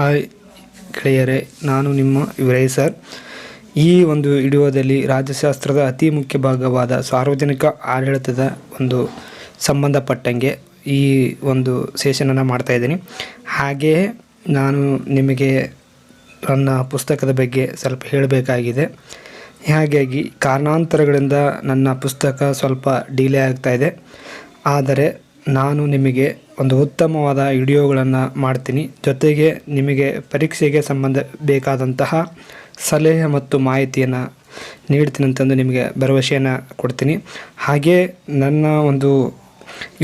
Hi ಗೆಳೆಯರೇ, ನಾನು ನಿಮ್ಮ ವಿರಯ್ ಸರ್. ಈ ಒಂದು ವಿಡಿಯೋದಲ್ಲಿ ರಾಜ್ಯಶಾಸ್ತ್ರದ ಅತಿ ಮುಖ್ಯ ಭಾಗವಾದ ಸಾರ್ವಜನಿಕ ಆಡಳಿತದ ಒಂದು ಸಂಬಂಧಪಟ್ಟಂಗೆ ಈ ಒಂದು ಸೆಷನನ್ನು ಮಾಡ್ತಾ ಇದ್ದೀನಿ. ಹಾಗೆಯೇ ನಾನು ನಿಮಗೆ ನನ್ನ ಪುಸ್ತಕದ ಬಗ್ಗೆ ಸ್ವಲ್ಪ ಹೇಳಬೇಕಾಗಿದೆ. ಹಾಗಾಗಿ ಕಾರಣಾಂತರಗಳಿಂದ ನನ್ನ ಪುಸ್ತಕ ಸ್ವಲ್ಪ ಡಿಲೇ ಆಗ್ತಾ ಇದೆ. ಆದರೆ ನಾನು ನಿಮಗೆ ಒಂದು ಉತ್ತಮವಾದ ವಿಡಿಯೋಗಳನ್ನು ಮಾಡ್ತೀನಿ. ಜೊತೆಗೆ ನಿಮಗೆ ಪರೀಕ್ಷೆಗೆ ಸಂಬಂಧ ಬೇಕಾದಂತಹ ಸಲಹೆ ಮತ್ತು ಮಾಹಿತಿಯನ್ನು ನೀಡ್ತೀನಿ ಅಂತಂದು ನಿಮಗೆ ಭರವಸೆಯನ್ನು ಕೊಡ್ತೀನಿ. ಹಾಗೇ ನನ್ನ ಒಂದು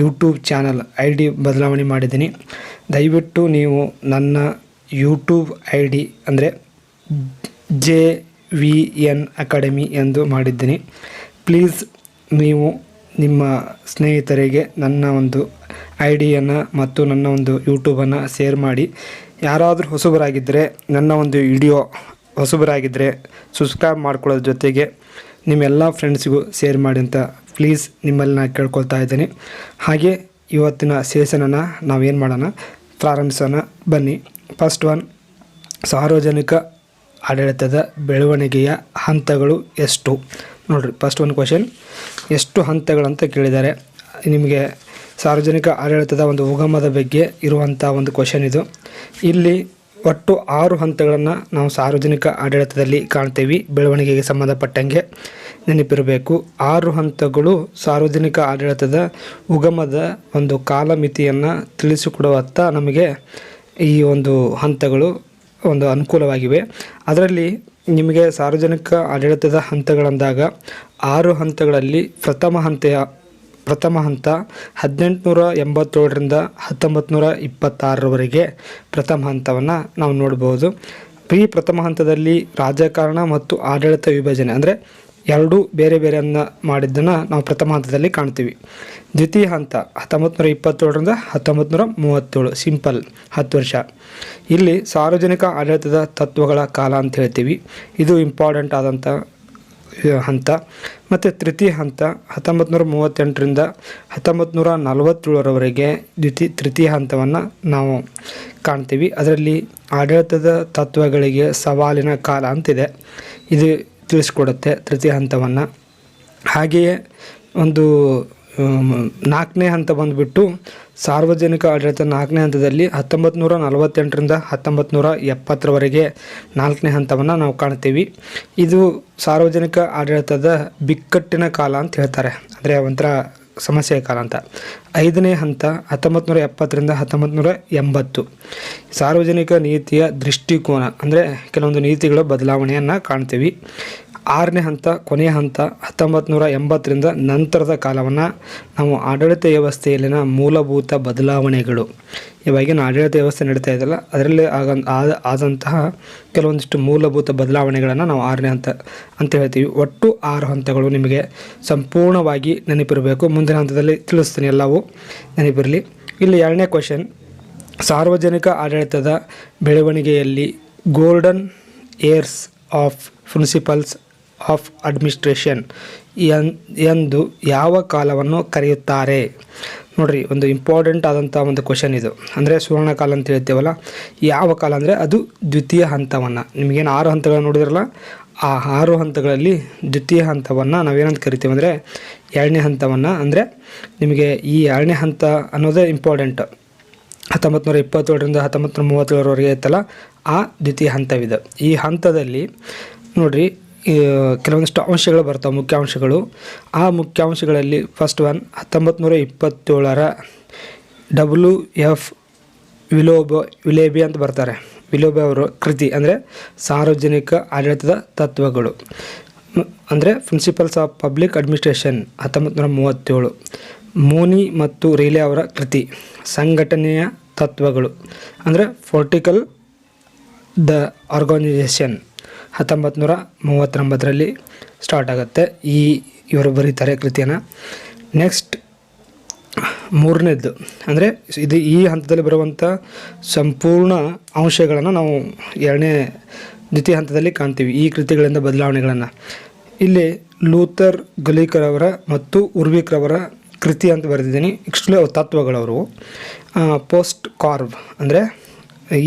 ಯೂಟ್ಯೂಬ್ ಚಾನಲ್ ಐ ಡಿ ಬದಲಾವಣೆ ಮಾಡಿದ್ದೀನಿ. ದಯವಿಟ್ಟು ನೀವು ನನ್ನ ಯೂಟ್ಯೂಬ್ ಐ ಡಿ ಅಂದರೆ ಜೆ ವಿ ಎನ್ ಅಕಾಡೆಮಿ ಎಂದು ಮಾಡಿದ್ದೀನಿ. ಪ್ಲೀಸ್ ನೀವು ನಿಮ್ಮ ಸ್ನೇಹಿತರಿಗೆ ನನ್ನ ಒಂದು ಐ ಡಿಯನ್ನು ಮತ್ತು ನನ್ನ ಒಂದು ಯೂಟ್ಯೂಬನ್ನು ಶೇರ್ ಮಾಡಿ. ಯಾರಾದರೂ ಹೊಸಬರಾಗಿದ್ದರೆ ನನ್ನ ಒಂದು ವಿಡಿಯೋ ಹೊಸಬರಾಗಿದ್ದರೆ ಸಬ್ಸ್ಕ್ರೈಬ್ ಮಾಡ್ಕೊಳ್ಳೋದ್ರ ಜೊತೆಗೆ ನಿಮ್ಮೆಲ್ಲ ಫ್ರೆಂಡ್ಸಿಗೂ ಶೇರ್ ಮಾಡಿ ಅಂತ ಪ್ಲೀಸ್ ನಿಮ್ಮಲ್ಲಿ ನಾನು ಕೇಳ್ಕೊಳ್ತಾ ಇದ್ದೀನಿ. ಹಾಗೆ ಇವತ್ತಿನ ಸೆಷನನ್ನು ನಾವೇನು ಮಾಡೋಣ? ಪ್ರಾರಂಭಿಸೋಣ. ಬನ್ನಿ. ಫಸ್ಟ್ ಒನ್ ಸಾರ್ವಜನಿಕ ಆಡಳಿತದ ಬೆಳವಣಿಗೆಯ ಹಂತಗಳು ಎಷ್ಟು? ನೋಡಿರಿ ಫಸ್ಟ್ ಒಂದು ಕ್ವಶನ್ ಎಷ್ಟು ಹಂತಗಳಂತ ಕೇಳಿದ್ದಾರೆ. ನಿಮಗೆ ಸಾರ್ವಜನಿಕ ಆಡಳಿತದ ಒಂದು ಉಗಮದ ಬಗ್ಗೆ ಇರುವಂಥ ಒಂದು ಕ್ವಶನ್ ಇದು. ಇಲ್ಲಿ ಒಟ್ಟು ಆರು ಹಂತಗಳನ್ನು ನಾವು ಸಾರ್ವಜನಿಕ ಆಡಳಿತದಲ್ಲಿ ಕಾಣ್ತೀವಿ, ಬೆಳವಣಿಗೆಗೆ ಸಂಬಂಧಪಟ್ಟಂಗೆ ನೆನಪಿರಬೇಕು. ಆರು ಹಂತಗಳು ಸಾರ್ವಜನಿಕ ಆಡಳಿತದ ಉಗಮದ ಒಂದು ಕಾಲಮಿತಿಯನ್ನು ತಿಳಿಸಿಕೊಡುವತ್ತ ನಮಗೆ ಈ ಒಂದು ಹಂತಗಳು ಒಂದು ಅನುಕೂಲವಾಗಿವೆ. ಅದರಲ್ಲಿ ನಿಮಗೆ ಸಾರ್ವಜನಿಕ ಆಡಳಿತದ ಹಂತಗಳಂದಾಗ ಆರು ಹಂತಗಳಲ್ಲಿ ಪ್ರಥಮ ಹಂತೆಯ ಪ್ರಥಮ ಹಂತ ಹದಿನೆಂಟುನೂರ ಎಂಬತ್ತೇಳರಿಂದ ಹತ್ತೊಂಬತ್ತು ನೂರ ಇಪ್ಪತ್ತಾರರವರೆಗೆ ಪ್ರಥಮ ಹಂತವನ್ನು ನಾವು ನೋಡ್ಬೋದು. ಈ ಪ್ರಥಮ ಹಂತದಲ್ಲಿ ರಾಜಕಾರಣ ಮತ್ತು ಆಡಳಿತ ವಿಭಜನೆ ಅಂದರೆ ಎರಡೂ ಬೇರೆ ಬೇರೆಯನ್ನು ಮಾಡಿದ್ದನ್ನು ನಾವು ಪ್ರಥಮ ಹಂತದಲ್ಲಿ ಕಾಣ್ತೀವಿ. ದ್ವಿತೀಯ ಹಂತ ಹತ್ತೊಂಬತ್ತು ನೂರ ಇಪ್ಪತ್ತೇಳರಿಂದ ಹತ್ತೊಂಬತ್ತು ನೂರ ಮೂವತ್ತೇಳು, ಸಿಂಪಲ್, ಹತ್ತು ವರ್ಷ. ಇಲ್ಲಿ ಸಾರ್ವಜನಿಕ ಆಡಳಿತದ ತತ್ವಗಳ ಕಾಲ ಅಂತ ಹೇಳ್ತೀವಿ. ಇದು ಇಂಪಾರ್ಟೆಂಟ್ ಆದಂಥ ಹಂತ. ಮತ್ತು ತೃತೀಯ ಹಂತ ಹತ್ತೊಂಬತ್ತು ನೂರ ಮೂವತ್ತೆಂಟರಿಂದ ಹತ್ತೊಂಬತ್ತು ನೂರ ನಲವತ್ತೇಳರವರೆಗೆ ದ್ವಿತೀಯ ತೃತೀಯ ಹಂತವನ್ನು ನಾವು ಕಾಣ್ತೀವಿ. ಅದರಲ್ಲಿ ಆಡಳಿತದ ತತ್ವಗಳಿಗೆ ಸವಾಲಿನ ಕಾಲ ಅಂತಿದೆ. ಇದು ತಿಳಿಸ್ಕೊಡುತ್ತೆ ತೃತೀಯ ಹಂತವನ್ನು. ಹಾಗೆಯೇ ಒಂದು ನಾಲ್ಕನೇ ಹಂತ ಬಂದುಬಿಟ್ಟು ಸಾರ್ವಜನಿಕ ಆಡಳಿತ ನಾಲ್ಕನೇ ಹಂತದಲ್ಲಿ ಹತ್ತೊಂಬತ್ತು ನೂರ ನಲವತ್ತೆಂಟರಿಂದ ಹತ್ತೊಂಬತ್ತು ನೂರ ಎಪ್ಪತ್ತರವರೆಗೆ ನಾಲ್ಕನೇ ಹಂತವನ್ನು ನಾವು ಕಾಣ್ತೀವಿ. ಇದು ಸಾರ್ವಜನಿಕ ಆಡಳಿತದ ಬಿಕ್ಕಟ್ಟಿನ ಕಾಲ ಅಂತ ಹೇಳ್ತಾರೆ. ಅಂದರೆ ಒಂಥರ ಸಮಸ್ಯೆಯ ಕಾಲ ಅಂತ. ಐದನೇ ಹಂತ ಹತ್ತೊಂಬತ್ತು ನೂರ ಎಪ್ಪತ್ತರಿಂದ ಹತ್ತೊಂಬತ್ತು ನೂರ ಎಂಬತ್ತು. ಸಾರ್ವಜನಿಕ ನೀತಿಯ ದೃಷ್ಟಿಕೋನ, ಅಂದರೆ ಕೆಲವೊಂದು ನೀತಿಗಳ ಬದಲಾವಣೆಯನ್ನು ಕಾಣ್ತೀವಿ. ಆರನೇ ಹಂತ, ಕೊನೆಯ ಹಂತ ಹತ್ತೊಂಬತ್ತು ನೂರ ಎಂಬತ್ತರಿಂದ ನಂತರದ ಕಾಲವನ್ನು ನಾವು ಆಡಳಿತ ವ್ಯವಸ್ಥೆಯಲ್ಲಿನ ಮೂಲಭೂತ ಬದಲಾವಣೆಗಳು. ಇವಾಗಿನ ಆಡಳಿತ ವ್ಯವಸ್ಥೆ ನಡೀತಾ ಇದೆಯಲ್ಲ, ಅದರಲ್ಲಿ ಆಗ ಆದ, ಆದಂತಹ ಕೆಲವೊಂದಿಷ್ಟು ಮೂಲಭೂತ ಬದಲಾವಣೆಗಳನ್ನು ನಾವು ಆರನೇ ಹಂತ ಅಂತ ಹೇಳ್ತೀವಿ. ಒಟ್ಟು ಆರು ಹಂತಗಳು ನಿಮಗೆ ಸಂಪೂರ್ಣವಾಗಿ ನೆನಪಿರಬೇಕು. ಮುಂದಿನ ಹಂತದಲ್ಲಿ ತಿಳಿಸ್ತೀನಿ ಎಲ್ಲವೂ ನೆನಪಿರಲಿ. ಇಲ್ಲಿ ಎರಡನೇ ಕ್ವಶನ್ ಸಾರ್ವಜನಿಕ ಆಡಳಿತದ ಬೆಳವಣಿಗೆಯಲ್ಲಿ golden eras of principles of administration ಎಂದು ಯಾವ ಕಾಲವನ್ನು ಕರೆಯುತ್ತಾರೆ? ನೋಡಿರಿ, ಒಂದು ಇಂಪಾರ್ಟೆಂಟ್ ಆದಂಥ ಒಂದು ಕ್ವಶನ್ ಇದು. ಅಂದರೆ ಸುವರ್ಣ ಕಾಲ ಅಂತ ಹೇಳ್ತೇವಲ್ಲ, ಯಾವ ಕಾಲ ಅಂದರೆ ಅದು ದ್ವಿತೀಯ ಹಂತವನ್ನು. ನಿಮಗೇನು ಆರು ಹಂತಗಳನ್ನು ನೋಡಿದ್ರಲ್ಲ, ಆ ಆರು ಹಂತಗಳಲ್ಲಿ ದ್ವಿತೀಯ ಹಂತವನ್ನು ನಾವೇನಂತ ಕರಿತೀವಿ ಅಂದರೆ, ಎರಡನೇ ಹಂತವನ್ನು ಅಂದರೆ ನಿಮಗೆ ಈ ಎರಡನೇ ಹಂತ ಅನ್ನೋದೇ ಇಂಪಾರ್ಟೆಂಟ್ ಹತ್ತೊಂಬತ್ತು ನೂರ ಇಪ್ಪತ್ತೇಳರಿಂದ ಹತ್ತೊಂಬತ್ತು ನೂರ ಮೂವತ್ತೇಳರವರೆಗೆ ಇತ್ತಲ್ಲ, ಆ ದ್ವಿತೀಯ ಹಂತವಿದೆ. ಈ ಹಂತದಲ್ಲಿ ನೋಡಿರಿ ಕೆಲವೊಂದಿಷ್ಟು ಅಂಶಗಳು ಬರ್ತಾವೆ, ಮುಖ್ಯಾಂಶಗಳು. ಆ ಮುಖ್ಯಾಂಶಗಳಲ್ಲಿ ಫಸ್ಟ್ ಒನ್ ಹತ್ತೊಂಬತ್ತು ನೂರ ಇಪ್ಪತ್ತೇಳರ ಡಬ್ಲ್ಯೂ ಎಫ್ ವಿಲೋಬ, ವಿಲೇಬಿ ಅಂತ ಬರ್ತಾರೆ. ವಿಲೋಬೆ ಅವರು ಕೃತಿ, ಅಂದರೆ ಸಾರ್ವಜನಿಕ ಆಡಳಿತದ ತತ್ವಗಳು. ಅಂದರೆ ಪ್ರಿನ್ಸಿಪಲ್ಸ್ ಆಫ್ ಪಬ್ಲಿಕ್ ಅಡ್ಮಿನಿಸ್ಟ್ರೇಷನ್ ಹತ್ತೊಂಬತ್ತು ನೂರ ಮೂವತ್ತೇಳು ಮೋನಿ ಮತ್ತು ರಿಲೆ ಅವರ ಕೃತಿ, ಸಂಘಟನೆಯ ತತ್ವಗಳು. ಅಂದರೆ ಫೋರ್ಟಿಕಲ್ ದ ಆರ್ಗನೈಸೇಷನ್ ಹತ್ತೊಂಬತ್ತು ನೂರ ಮೂವತ್ತೊಂಬತ್ತರಲ್ಲಿ ಸ್ಟಾರ್ಟ್ ಆಗುತ್ತೆ. ಈ ಇವರು ಬರೀತಾರೆ ಕೃತಿಯನ್ನು. ನೆಕ್ಸ್ಟ್ ಮೂರನೇದ್ದು. ಅಂದರೆ ಇದು ಈ ಹಂತದಲ್ಲಿ ಬರುವಂಥ ಸಂಪೂರ್ಣ ಅಂಶಗಳನ್ನು ನಾವು ಎರಡನೇ, ದ್ವಿತೀಯ ಹಂತದಲ್ಲಿ ಕಾಣ್ತೀವಿ. ಈ ಕೃತಿಗಳಿಂದ ಬದಲಾವಣೆಗಳನ್ನು. ಇಲ್ಲಿ ಲೂಥರ್ ಗಲೀಕರವರ ಮತ್ತು ಉರ್ವಿಕ್ರವರ ಕೃತಿ ಅಂತ ಬರೆದಿದ್ದೀನಿ. ಇಷ್ಟು ತತ್ವಗಳವರು. ಪೋಸ್ಟ್ ಕಾರ್ವ್ ಅಂದರೆ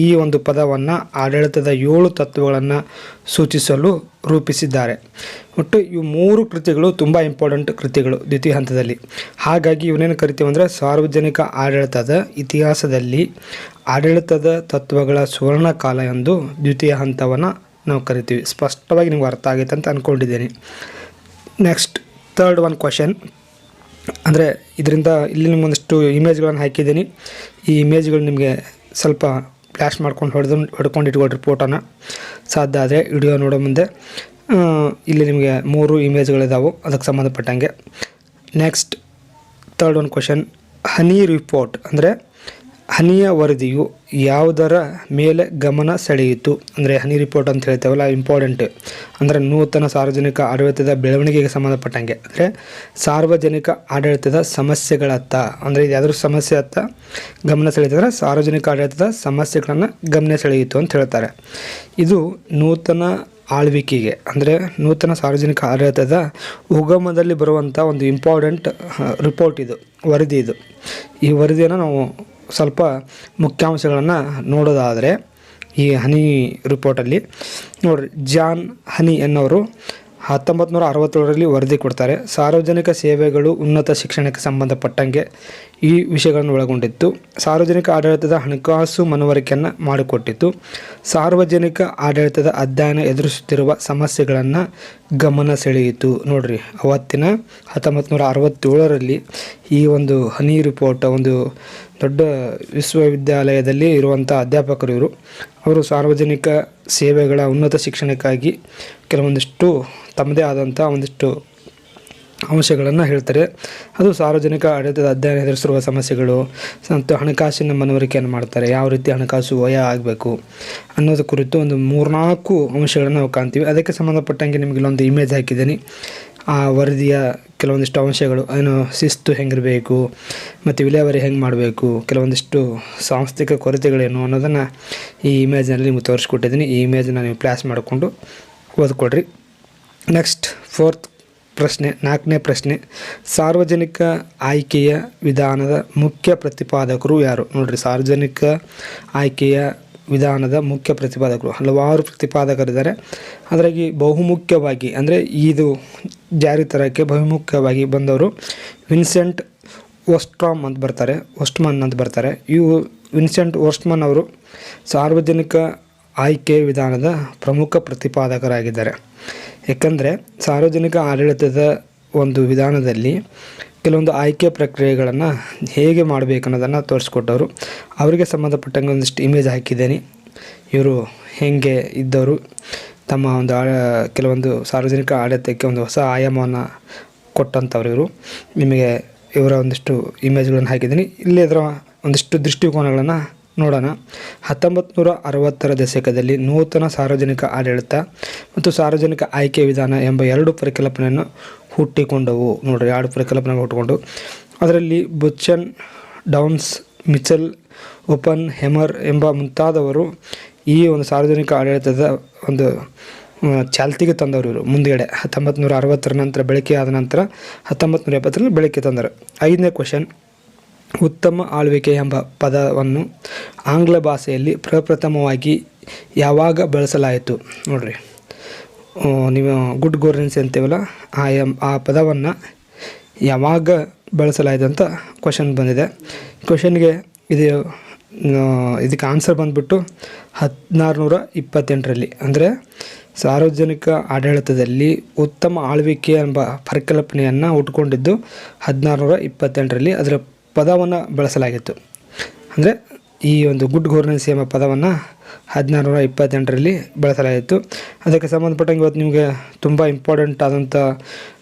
ಈ ಒಂದು ಪದವನ್ನು ಆಡಳಿತದ ಏಳು ತತ್ವಗಳನ್ನು ಸೂಚಿಸಲು ರೂಪಿಸಿದ್ದಾರೆ. ಒಟ್ಟು ಇವು ಮೂರು ಕೃತಿಗಳು ತುಂಬ ಇಂಪಾರ್ಟೆಂಟ್ ಕೃತಿಗಳು ದ್ವಿತೀಯ ಹಂತದಲ್ಲಿ. ಹಾಗಾಗಿ ಇವನೇನು ಕರಿತೀವಿ ಅಂದರೆ ಸಾರ್ವಜನಿಕ ಆಡಳಿತದ ಇತಿಹಾಸದಲ್ಲಿ ಆಡಳಿತದ ತತ್ವಗಳ ಸುವರ್ಣ ಕಾಲ ಎಂದು ದ್ವಿತೀಯ ಹಂತವನ್ನು ನಾವು ಕರಿತೀವಿ. ಸ್ಪಷ್ಟವಾಗಿ ನಿಮ್ಗೆ ಅರ್ಥ ಆಗೈತೆ ಅಂತ ಅಂದ್ಕೊಂಡಿದ್ದೀನಿ ನೆಕ್ಸ್ಟ್ ತರ್ಡ್ ಒನ್ ಕ್ವಶನ್ ಅಂದರೆ ಇದರಿಂದ ಇಲ್ಲಿ ನಿಮ್ಮೊಂದಿಷ್ಟು ಇಮೇಜ್ಗಳನ್ನು ಹಾಕಿದ್ದೀನಿ. ಈ ಇಮೇಜ್ಗಳು ನಿಮಗೆ ಸ್ವಲ್ಪ ಫ್ಲ್ಯಾಶ್ ಮಾಡ್ಕೊಂಡು ಹೊಡೆದು ಹೊಡ್ಕೊಂಡು ಇಟ್ಕೊಳ್ರಿ ಫೋಟೋನ ಸಾಧ್ಯ ಆದರೆ ವಿಡಿಯೋ ನೋಡೋ ಮುಂದೆ. ಇಲ್ಲಿ ನಿಮಗೆ ಮೂರು ಇಮೇಜ್ಗಳಿದಾವೆ ಅದಕ್ಕೆ ಸಂಬಂಧಪಟ್ಟಂಗೆ. ನೆಕ್ಸ್ಟ್ ತರ್ಡ್ ಒನ್ ಕ್ವಶನ್ ಹನಿ ರಿಪೋರ್ಟ್ ಅಂದರೆ ಹನಿಯ ವರದಿಯು ಯಾವುದರ ಮೇಲೆ ಗಮನ ಸೆಳೆಯಿತು? ಅಂದರೆ ಹನಿ ರಿಪೋರ್ಟ್ ಅಂತ ಹೇಳ್ತೇವಲ್ಲ ಇಂಪಾರ್ಟೆಂಟ್ ಅಂದರೆ ನೂತನ ಸಾರ್ವಜನಿಕ ಆಡಳಿತದ ಬೆಳವಣಿಗೆಗೆ ಸಂಬಂಧಪಟ್ಟಂಗೆ. ಅಂದರೆ ಸಾರ್ವಜನಿಕ ಆಡಳಿತದ ಸಮಸ್ಯೆಗಳತ್ತ, ಅಂದರೆ ಯಾವ್ದಾದ್ರು ಸಮಸ್ಯೆ ಅತ್ತ ಗಮನ ಸೆಳೆಯುತ್ತಂದರೆ ಸಾರ್ವಜನಿಕ ಆಡಳಿತದ ಸಮಸ್ಯೆಗಳನ್ನು ಗಮನ ಸೆಳೆಯಿತು ಅಂತ ಹೇಳ್ತಾರೆ. ಇದು ನೂತನ ಆಳ್ವಿಕೆಗೆ, ಅಂದರೆ ನೂತನ ಸಾರ್ವಜನಿಕ ಆಡಳಿತದ ಉಗಮದಲ್ಲಿ ಬರುವಂಥ ಒಂದು ಇಂಪಾರ್ಟೆಂಟ್ ರಿಪೋರ್ಟ್ ಇದು, ವರದಿ ಇದು. ಈ ವರದಿಯನ್ನು ನಾವು ಸ್ವಲ್ಪ ಮುಖ್ಯಾಂಶಗಳನ್ನು ನೋಡೋದಾದರೆ ಈ ಹನಿ ರಿಪೋರ್ಟಲ್ಲಿ ನೋಡ್ರಿ ಜಾನ್ ಹನಿ ಎನ್ನೋರು ಹತ್ತೊಂಬತ್ತು ನೂರ ಅರವತ್ತೇಳರಲ್ಲಿ ವರದಿ ಕೊಡ್ತಾರೆ. ಸಾರ್ವಜನಿಕ ಸೇವೆಗಳು ಉನ್ನತ ಶಿಕ್ಷಣಕ್ಕೆ ಸಂಬಂಧಪಟ್ಟಂಗೆ ಈ ವಿಷಯಗಳನ್ನು ಒಳಗೊಂಡಿತ್ತು. ಸಾರ್ವಜನಿಕ ಆಡಳಿತದ ಹಣಕಾಸು ಮನವರಿಕೆಯನ್ನು ಮಾಡಿಕೊಟ್ಟಿತ್ತು. ಸಾರ್ವಜನಿಕ ಆಡಳಿತದ ಅಧ್ಯಯನ ಎದುರಿಸುತ್ತಿರುವ ಸಮಸ್ಯೆಗಳನ್ನು ಗಮನ ಸೆಳೆಯಿತು. ನೋಡ್ರಿ, ಅವತ್ತಿನ ಹತ್ತೊಂಬತ್ತು ನೂರ ಅರವತ್ತೇಳರಲ್ಲಿ ಈ ಒಂದು ಹನಿ ರಿಪೋರ್ಟ್, ಒಂದು ದೊಡ್ಡ ವಿಶ್ವವಿದ್ಯಾಲಯದಲ್ಲಿ ಇರುವಂಥ ಅಧ್ಯಾಪಕರು ಇವರು. ಅವರು ಸಾರ್ವಜನಿಕ ಸೇವೆಗಳ ಉನ್ನತ ಶಿಕ್ಷಣಕ್ಕಾಗಿ ಕೆಲವೊಂದಿಷ್ಟು ತಮ್ಮದೇ ಆದಂಥ ಒಂದಿಷ್ಟು ಅಂಶಗಳನ್ನು ಹೇಳ್ತಾರೆ. ಅದು ಸಾರ್ವಜನಿಕ ಆಡಳಿತದ ಅಧ್ಯಯನ ಎದುರಿಸಿರುವ ಸಮಸ್ಯೆಗಳು, ಮತ್ತು ಹಣಕಾಸಿನ ಮನವರಿಕೆಯನ್ನು ಮಾಡ್ತಾರೆ. ಯಾವ ರೀತಿ ಹಣಕಾಸು ವಯ ಆಗಬೇಕು ಅನ್ನೋದು ಕುರಿತು ಒಂದು ಮೂರ್ನಾಲ್ಕು ಅಂಶಗಳನ್ನು ನಾವು ಕಾಣ್ತೀವಿ. ಅದಕ್ಕೆ ಸಂಬಂಧಪಟ್ಟಂಗೆ ನಿಮಗೆ ಇಲ್ಲೊಂದು ಇಮೇಜ್ ಹಾಕಿದ್ದೀನಿ. ಆ ವರದಿಯ ಕೆಲವೊಂದಿಷ್ಟು ಅಂಶಗಳು, ಏನು ಶಿಸ್ತು ಹೆಂಗಿರಬೇಕು, ಮತ್ತು ವಿಲೇವಾರಿ ಹೆಂಗೆ ಮಾಡಬೇಕು, ಕೆಲವೊಂದಿಷ್ಟು ಸಾಂಸ್ಥಿಕ ಕೊರತೆಗಳೇನು ಅನ್ನೋದನ್ನು ಈ ಇಮೇಜ್ನಲ್ಲಿ ನಿಮಗೆ ತೋರಿಸ್ಕೊಟ್ಟಿದ್ದೀನಿ. ಈ ಇಮೇಜನ್ನ ನೀವು ಪ್ಲ್ಯಾಸ್ ಮಾಡಿಕೊಂಡು ಓದ್ಕೊಡ್ರಿ ನೆಕ್ಸ್ಟ್ ಫೋರ್ತ್ ಪ್ರಶ್ನೆ, ನಾಲ್ಕನೇ ಪ್ರಶ್ನೆ. ಸಾರ್ವಜನಿಕ ಆಯ್ಕೆಯ ವಿಧಾನದ ಮುಖ್ಯ ಪ್ರತಿಪಾದಕರು ಯಾರು? ನೋಡ್ರಿ, ಸಾರ್ವಜನಿಕ ಆಯ್ಕೆಯ ವಿಧಾನದ ಮುಖ್ಯ ಪ್ರತಿಪಾದಕರು. ಹಲವಾರು ಪ್ರತಿಪಾದಕರಿದ್ದಾರೆ. ಅದರಾಗಿ ಬಹುಮುಖ್ಯವಾಗಿ, ಅಂದರೆ ಇದು ಜಾರಿ ತರಕ್ಕೆ ಬಹುಮುಖ್ಯವಾಗಿ ಬಂದವರು ವಿನ್ಸೆಂಟ್ ಓಸ್ಟ್ರಾಮ್ ಅಂತ ಬರ್ತಾರೆ ಓಸ್ಟ್ಮನ್ ಅಂತ ಬರ್ತಾರೆ. ಇವು ವಿನ್ಸೆಂಟ್ ಓಸ್ಟ್ಮನ್ ಅವರು ಸಾರ್ವಜನಿಕ ಆಯ್ಕೆ ವಿಧಾನದ ಪ್ರಮುಖ ಪ್ರತಿಪಾದಕರಾಗಿದ್ದಾರೆ. ಏಕೆಂದರೆ ಸಾರ್ವಜನಿಕ ಆಡಳಿತದ ಒಂದು ವಿಧಾನದಲ್ಲಿ ಕೆಲವೊಂದು ಆಯ್ಕೆ ಪ್ರಕ್ರಿಯೆಗಳನ್ನು ಹೇಗೆ ಮಾಡಬೇಕು ಅನ್ನೋದನ್ನು ತೋರಿಸ್ಕೊಟ್ಟವರು. ಅವರಿಗೆ ಸಂಬಂಧಪಟ್ಟಂಗೆ ಒಂದಿಷ್ಟು ಇಮೇಜ್ ಹಾಕಿದ್ದೇನೆ. ಇವರು ಹೇಗೆ ಇದ್ದವರು, ತಮ್ಮ ಒಂದು ಕೆಲವೊಂದು ಸಾರ್ವಜನಿಕ ಆಡಳಿತಕ್ಕೆ ಒಂದು ಹೊಸ ಆಯಾಮವನ್ನು ಕೊಟ್ಟಂಥವ್ರು ಇವರು. ನಿಮಗೆ ಇವರ ಒಂದಿಷ್ಟು ಇಮೇಜ್ಗಳನ್ನು ಹಾಕಿದ್ದೀನಿ. ಇಲ್ಲೇ ಇದರ ಒಂದಿಷ್ಟು ದೃಷ್ಟಿಕೋನಗಳನ್ನು ನೋಡೋಣ. ಹತ್ತೊಂಬತ್ತು ನೂರ ಅರವತ್ತರ ದಶಕದಲ್ಲಿ ನೂತನ ಸಾರ್ವಜನಿಕ ಆಡಳಿತ ಮತ್ತು ಸಾರ್ವಜನಿಕ ಆಯ್ಕೆ ವಿಧಾನ ಎಂಬ ಎರಡು ಪರಿಕಲ್ಪನೆಯನ್ನು ಹುಟ್ಟಿಕೊಂಡವು. ನೋಡ್ರಿ, ಎರಡು ಪರಿಕಲ್ಪನೆ ಹುಟ್ಟಿಕೊಂಡು. ಅದರಲ್ಲಿ Buchanan, Downs, Mitchell Oppenheimer ಎಂಬ ಮುಂತಾದವರು ಈ ಒಂದು ಸಾರ್ವಜನಿಕ ಆಡಳಿತದ ಒಂದು ಚಾಲ್ತಿಗೆ ತಂದವರು ಇವರು. ಮುಂದುಗಡೆ ಹತ್ತೊಂಬತ್ತು ನೂರ ಅರವತ್ತರ ನಂತರ ಬೆಳಕೆ ಆದ ನಂತರ ಹತ್ತೊಂಬತ್ತು ನೂರ ಎಪ್ಪತ್ತರಲ್ಲಿ ಬೆಳಕೆ ತಂದರು. ಐದನೇ ಕ್ವಶನ್ ಉತ್ತಮ ಆಳ್ವಿಕೆ ಎಂಬ ಪದವನ್ನು ಆಂಗ್ಲ ಭಾಷೆಯಲ್ಲಿ ಪ್ರಪ್ರಥಮವಾಗಿ ಯಾವಾಗ ಬಳಸಲಾಯಿತು? ನೋಡ್ರಿ. ನೀವು ಗುಡ್ ಗೋರ್ನೆನ್ಸ್ ಅಂತೀವಲ್ಲ, ಆ ಎಂ, ಆ ಪದವನ್ನು ಯಾವಾಗ ಬಳಸಲಾಯಿತು ಅಂತ ಕ್ವಶನ್ ಬಂದಿದೆ. ಕ್ವಶನ್ಗೆ ಇದು ಇದಕ್ಕೆ ಆನ್ಸರ್ ಬಂದುಬಿಟ್ಟು ಹದಿನಾರು ನೂರ ಇಪ್ಪತ್ತೆಂಟರಲ್ಲಿ ಅಂದರೆ ಸಾರ್ವಜನಿಕ ಆಡಳಿತದಲ್ಲಿ ಉತ್ತಮ ಆಳ್ವಿಕೆ ಎಂಬ ಪರಿಕಲ್ಪನೆಯನ್ನು ಉಟ್ಕೊಂಡಿದ್ದು ಹದಿನಾರು ನೂರ ಇಪ್ಪತ್ತೆಂಟರಲ್ಲಿ ಅದರ ಪದವನ್ನು ಬಳಸಲಾಗಿತ್ತು. ಅಂದರೆ ಈ ಒಂದು ಗುಡ್ ಗವರ್ನೆನ್ಸ್ ಎಂಬ ಪದವನ್ನು ಹದಿನಾರು ನೂರ ಇಪ್ಪತ್ತೆಂಟರಲ್ಲಿ ಬಳಸಲಾಯಿತು. ಅದಕ್ಕೆ ಸಂಬಂಧಪಟ್ಟಂಗೆ ಇವತ್ತು ನಿಮಗೆ ತುಂಬ ಇಂಪಾರ್ಟೆಂಟ್ ಆದಂಥ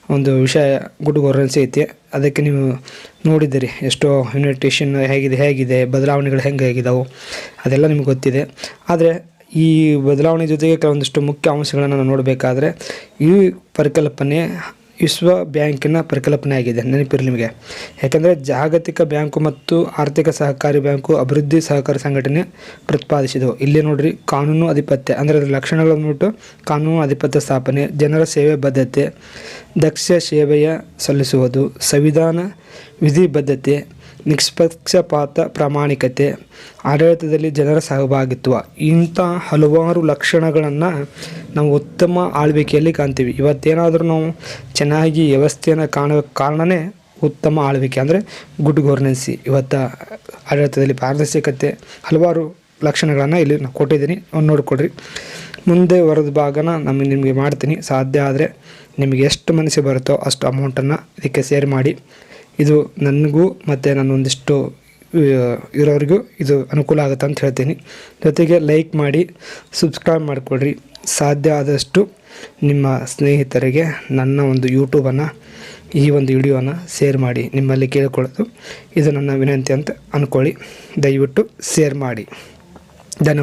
ಒಂದು ವಿಷಯ ಗುಡ್ ಗವರ್ನೆನ್ಸ್ ಐತಿ. ಅದಕ್ಕೆ ನೀವು ನೋಡಿದ್ದೀರಿ ಎಷ್ಟೋ ಯುನಿಟೇಷನ್ ಹೇಗಿದೆ ಹೇಗಿದೆ, ಬದಲಾವಣೆಗಳು ಹೆಂಗೆ ಆಗಿದಾವೆ, ಅದೆಲ್ಲ ನಿಮ್ಗೆ ಗೊತ್ತಿದೆ. ಆದರೆ ಈ ಬದಲಾವಣೆ ಜೊತೆಗೆ ಕೆಲವೊಂದಿಷ್ಟು ಮುಖ್ಯ ಅಂಶಗಳನ್ನು ನಾವು ನೋಡಬೇಕಾದ್ರೆ ಈ ಪರಿಕಲ್ಪನೆ ವಿಶ್ವ ಬ್ಯಾಂಕಿನ ಪರಿಕಲ್ಪನೆ ಆಗಿದೆ. ನೆನಪಿರಲಿ ನಿಮಗೆ. ಯಾಕಂದರೆ ಜಾಗತಿಕ ಬ್ಯಾಂಕು ಮತ್ತು ಆರ್ಥಿಕ ಸಹಕಾರಿ ಬ್ಯಾಂಕು ಅಭಿವೃದ್ಧಿ ಸಹಕಾರಿ ಸಂಘಟನೆ ಪ್ರತಿಪಾದಿಸಿದವು. ಇಲ್ಲಿ ನೋಡ್ರಿ ಕಾನೂನು ಆಧಿಪತ್ಯ. ಅಂದರೆ ಅದರ ಲಕ್ಷಣಗಳನ್ನು ಬಿಟ್ಟು ಕಾನೂನು ಆಧಿಪತ್ಯ ಸ್ಥಾಪನೆ, ಜನರ ಸೇವೆ ಬದ್ಧತೆ, ದಕ್ಷ ಸೇವೆಯ ಸಲ್ಲಿಸುವುದು, ಸಂವಿಧಾನ ವಿಧಿ ಬದ್ಧತೆ ನಿಷ್ಪಕ್ಷಪಾತ ಪ್ರಾಮಾಣಿಕತೆ ಆಡಳಿತದಲ್ಲಿ ಜನರ ಸಹಭಾಗಿತ್ವ. ಇಂಥ ಹಲವಾರು ಲಕ್ಷಣಗಳನ್ನು ನಾವು ಉತ್ತಮ ಆಳ್ವಿಕೆಯಲ್ಲಿ ಕಾಣ್ತೀವಿ. ಇವತ್ತೇನಾದರೂ ನಾವು ಚೆನ್ನಾಗಿ ವ್ಯವಸ್ಥೆಯನ್ನು ಕಾಣೋ ಕಾರಣನೇ ಉತ್ತಮ ಆಳ್ವಿಕೆ ಅಂದರೆ ಗುಡ್ ಗವರ್ನೆನ್ಸಿ ಇವತ್ತು ಆಡಳಿತದಲ್ಲಿ ಪಾರದರ್ಶಕತೆ ಹಲವಾರು ಲಕ್ಷಣಗಳನ್ನು ಇಲ್ಲಿ ನಾನು ಕೊಟ್ಟಿದ್ದೀನಿ. ನೋಡಿಕೊಡ್ರಿ ಮುಂದೆ ವರದ ಭಾಗನ ನಮಗೆ ನಿಮಗೆ ಮಾಡ್ತೀನಿ. ಸಾಧ್ಯ ಆದರೆ ನಿಮಗೆ ಎಷ್ಟು ಮನಸ್ಸು ಬರುತ್ತೋ ಅಷ್ಟು ಅಮೌಂಟನ್ನು ಇದಕ್ಕೆ ಸೇರ್ ಮಾಡಿ. ಇದು ನನಗೂ ಮತ್ತು ನಾನು ಒಂದಿಷ್ಟು ಇರೋರಿಗೂ ಇದು ಅನುಕೂಲ ಆಗುತ್ತೆ ಅಂತ ಹೇಳ್ತೀನಿ. ಜೊತೆಗೆ ಲೈಕ್ ಮಾಡಿ ಸಬ್ಸ್ಕ್ರೈಬ್ ಮಾಡಿಕೊಡ್ರಿ ಸಾಧ್ಯ ಆದಷ್ಟು ನಿಮ್ಮ ಸ್ನೇಹಿತರಿಗೆ ನನ್ನ ಒಂದು ಯೂಟ್ಯೂಬನ್ನು ಈ ಒಂದು ವಿಡಿಯೋನ ಶೇರ್ ಮಾಡಿ. ನಿಮ್ಮಲ್ಲಿ ಕೇಳಿಕೊಳ್ಳೋದು ಇದು ನನ್ನ ವಿನಂತಿ ಅಂತ ಅಂದ್ಕೊಳ್ಳಿ ದಯವಿಟ್ಟು ಶೇರ್ ಮಾಡಿ. ಧನ್ಯವಾದ.